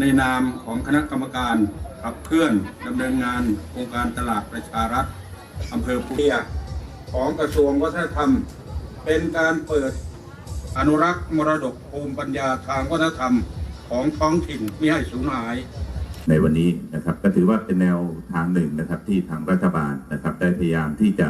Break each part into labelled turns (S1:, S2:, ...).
S1: ในนามของคณะกรรมการขับเคลื่อนดำเนินงานโครงการตลาดประชารัฐอำเภอพุทธยของกระทรวงวัฒนธรรม เป็นการเปิดอนุรักษ์มรดกภูมิปัญญาทางวัฒนธรรมของท้องถิ่นไม่ให้สูญหาย
S2: ในวันนี้นะครับก็ถือว่าเป็นแนวทางหนึ่งนะครับที่ทางรัฐบาลนะครับได้พยายามที่จะ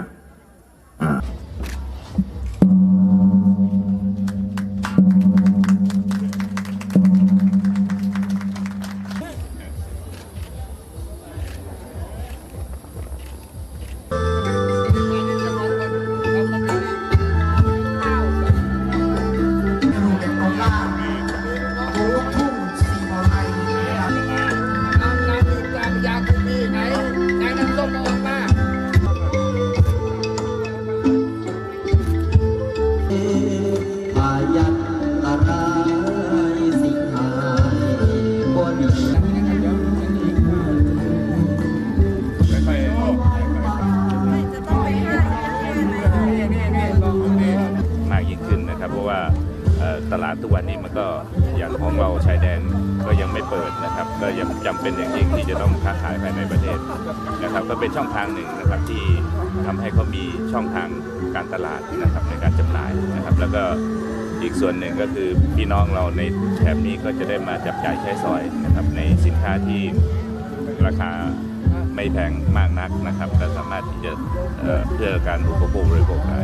S3: ต
S4: ลาดทุกวันนี้มันก็อย่างของเราชายแดนก็ยังไม่เปิดนะครับ ก็ยังจำเป็นอย่างยิ่งที่จะต้องค้าขายภายในประเทศนะครับ ก็เป็นช่องทางหนึ่งนะครับที่ทำให้เขามีช่องทางการตลาดนะครับในการจำหน่ายนะครับ แล้วก็อีกส่วนหนึ่งก็คือพี่น้องเราในแถบนี้ก็จะได้มาจับจ่ายใช้สอยนะครับ ในสินค้าที่ราคาไม่แพงมากนักนะครับและสามารถที่จะเเพื่อการอุปโภคบริโภคได้